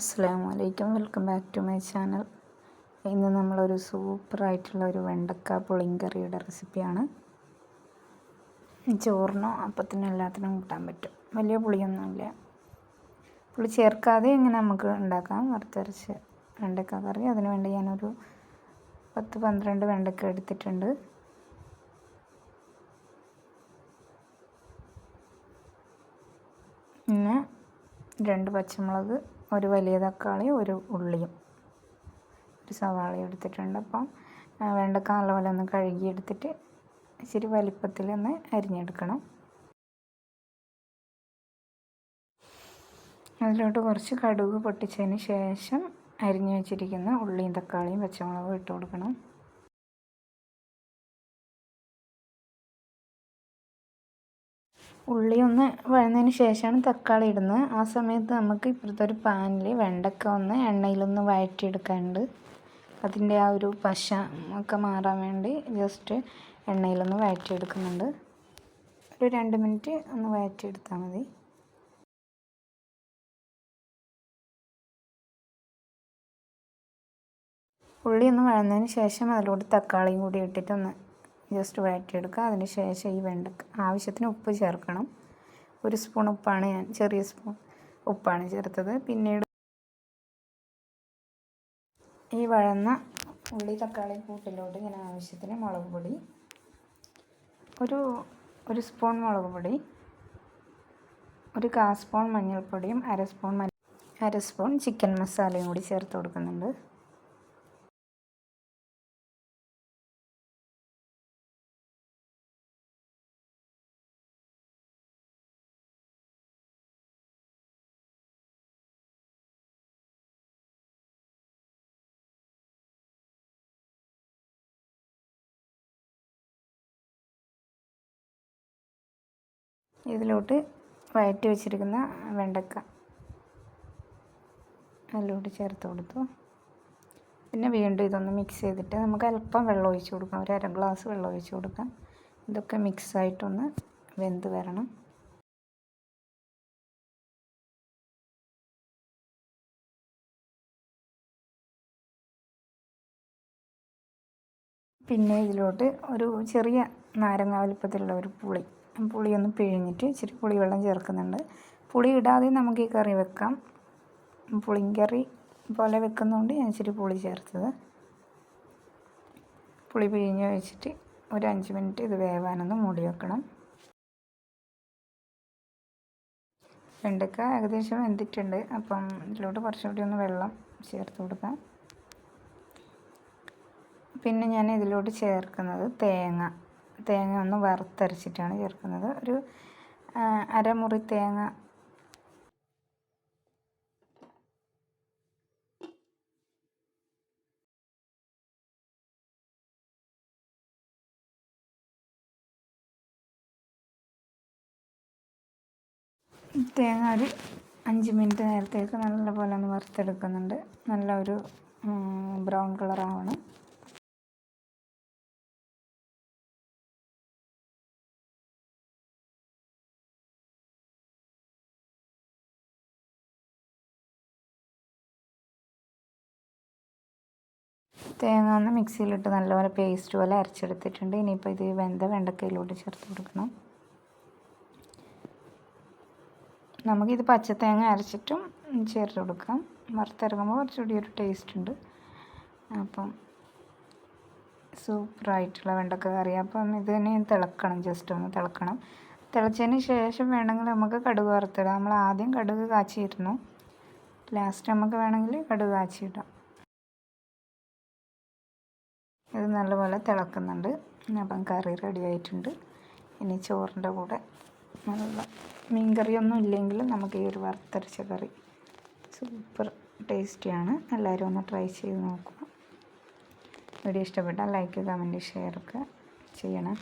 അസ്സാം വലൈക്കും welcome back to my channel. ഇന്ന് നമ്മളൊരു സൂപ്പറായിട്ടുള്ള ഒരു വെണ്ടക്ക പുളിങ്കറിയുടെ റെസിപ്പിയാണ്. ചോറിനോ അപ്പത്തിനോ എല്ലാത്തിനും കൂട്ടാൻ പറ്റും. വലിയ പുളിയൊന്നുമില്ല. പുളി ചേർക്കാതെ ഇങ്ങനെ നമുക്ക് ഉണ്ടാക്കാം. വറുത്തരച്ച് വെണ്ടക്ക കറി. അതിന് വേണ്ടി ഞാനൊരു പത്ത് പന്ത്രണ്ട് വെണ്ടക്ക എടുത്തിട്ടുണ്ട്. പിന്നെ രണ്ട് പച്ചമുളക് ഒരു വലിയ തക്കാളി ഒരു ഉള്ളിയും. ഒരു സവാളയും എടുത്തിട്ടുണ്ട് അപ്പം വെണ്ടക്ക നല്ലപോലെ ഒന്ന് കഴുകിയെടുത്തിട്ട് ഇച്ചിരി വലിപ്പത്തിൽ ഒന്ന് അരിഞ്ഞെടുക്കണം. അതിലോട്ട് കുറച്ച് കടുക് പൊട്ടിച്ചതിന് ശേഷം അരിഞ്ഞു വെച്ചിരിക്കുന്ന ഉള്ളിയും തക്കാളിയും പച്ചമുളകും ഇട്ട് കൊടുക്കണം. ഉള്ളി ഒന്ന് വഴന്നതിന് ശേഷമാണ് തക്കാളി ഇടുന്നത്. ആ സമയത്ത് നമുക്ക് ഇപ്പുറത്തെ ഒരു പാനിൽ വെണ്ടക്ക ഒന്ന് എണ്ണയിലൊന്ന് വഴറ്റിയെടുക്കാനുണ്ട്. അതിന്റെ ആ ഒരു പശ ഒക്കെ മാറാൻ വേണ്ടി ജസ്റ്റ് എണ്ണയിലൊന്ന് വഴറ്റിയെടുക്കുന്നുണ്ട്. ഒരു രണ്ട് മിനിറ്റ് ഒന്ന് വഴറ്റിയെടുത്താൽ മതി. ഉള്ളി ഒന്ന് വഴന്നതിന് ശേഷം അതിലൂടെ തക്കാളിയും കൂടി ഇട്ടിട്ടൊന്ന് ജസ്റ്റ് വഴറ്റിയെടുക്കുക. അതിന് ശേഷം ഈ വെണ്ടക്ക ആവശ്യത്തിന് ഉപ്പ് ചേർക്കണം. ഒരു സ്പൂൺ ഉപ്പാണ് ഞാൻ ചെറിയ സ്പൂൺ ഉപ്പാണ് ചേർത്തത്. പിന്നീട് ഈ വഴന്ന ഉള്ളി തക്കാളി കൂട്ടിലോട്ട് ഇങ്ങനെ ആവശ്യത്തിന് മുളക് പൊടി ഒരു ഒരു സ്പൂൺ മുളക് പൊടി ഒരു കാ സ്പൂൺ മഞ്ഞൾപ്പൊടിയും അര സ്പൂൺ അര സ്പൂൺ ചിക്കൻ മസാലയും കൂടി ചേർത്ത് കൊടുക്കുന്നുണ്ട്. ഇതിലോട്ട് വയറ്റി വെച്ചിരിക്കുന്ന വെണ്ടക്ക അതിലോട്ട് ചേർത്ത് കൊടുത്തു. പിന്നെ വീണ്ടും ഇതൊന്ന് മിക്സ് ചെയ്തിട്ട് നമുക്ക് അല്പം വെള്ളം ഒഴിച്ച് കൊടുക്കാം. ഒരു അര ഗ്ലാസ് വെള്ളം ഒഴിച്ച് കൊടുക്കാം. ഇതൊക്കെ മിക്സായിട്ടൊന്ന് വെന്ത് വരണം. പിന്നെ ഇതിലോട്ട് ഒരു ചെറിയ നാരങ്ങ വലിപ്പത്തിലുള്ള ഒരു പുളി പുളി ഒന്ന് പിഴിഞ്ഞിട്ട് ഇച്ചിരി പുളിവെള്ളം ചേർക്കുന്നുണ്ട്. പുളി ഇടാതെ നമുക്ക് ഈ കറി വെക്കാം. പുളിങ്കറി പോലെ വെക്കുന്നതുകൊണ്ട് ഞാൻ ഇച്ചിരി പുളി ചേർത്തത്. പുളി പിഴിഞ്ഞ് വെച്ചിട്ട് ഒരു അഞ്ച് മിനിറ്റ് ഇത് വേവാനൊന്ന് മൂടി വെക്കണം. വെണ്ടക്ക ഏകദേശം വെന്തിട്ടുണ്ട്. അപ്പം ഇതിലോട്ട് കുറച്ചുകൂടി ഒന്ന് വെള്ളം ചേർത്ത് കൊടുക്കാം. പിന്നെ ഞാൻ ഇതിലോട്ട് ചേർക്കുന്നത് തേങ്ങ. തേങ്ങ ഒന്ന് വറുത്തരച്ചിട്ടാണ് ചേർക്കുന്നത്. ഒരു അരമുറി തേങ്ങ. തേങ്ങ ഒരു അഞ്ച് മിനിറ്റ് നേരത്തേക്ക് നല്ലപോലെ ഒന്ന് വറുത്തെടുക്കുന്നുണ്ട്. നല്ല ഒരു ബ്രൗൺ കളറാവണം. തേങ്ങ ഒന്ന് മിക്സിയിലിട്ട് നല്ലപോലെ പേസ്റ്റ് പോലെ അരച്ചെടുത്തിട്ടുണ്ട്. ഇനിയിപ്പോൾ ഇത് വെന്ത വെണ്ടക്കയിലോട്ട് ചേർത്ത് കൊടുക്കണം. നമുക്കിത് പച്ചത്തേങ്ങ അരച്ചിട്ടും ചേർത്ത് കൊടുക്കാം. വറുത്തിറങ്ങുമ്പോൾ കുറച്ചുകൂടി ഒരു ടേസ്റ്റ് ഉണ്ട്. അപ്പം സൂപ്പറായിട്ടുള്ള വെണ്ടക്ക കറി. അപ്പം ഇത് തന്നെ തിളക്കണം ജസ്റ്റ് ഒന്ന് തിളക്കണം. തിളച്ചതിന് ശേഷം വേണമെങ്കിൽ നമുക്ക് കടുക് വറുത്തിടാം. നമ്മൾ ആദ്യം കടുക് കാച്ചിയിരുന്നു. ലാസ്റ്റ് നമുക്ക് വേണമെങ്കിൽ കടുക് കാച്ചിയിടാം ഇത് നല്ലപോലെ തിളക്കുന്നുണ്ട്. അപ്പം കറി റെഡി ആയിട്ടുണ്ട്. ഇനി ചോറിന്റെ കൂടെ നല്ല മീൻ കറിയൊന്നും ഇല്ലെങ്കിലും നമുക്ക് ഈ ഒരു വറുത്തരച്ച കറി സൂപ്പർ ടേസ്റ്റിയാണ് എല്ലാവരും ഒന്ന് ട്രൈ ചെയ്ത് നോക്കുക. വീഡിയോ ഇഷ്ടപ്പെട്ടാൽ ലൈക്ക് കമന്റ് ഷെയർ ഒക്കെ ചെയ്യണം.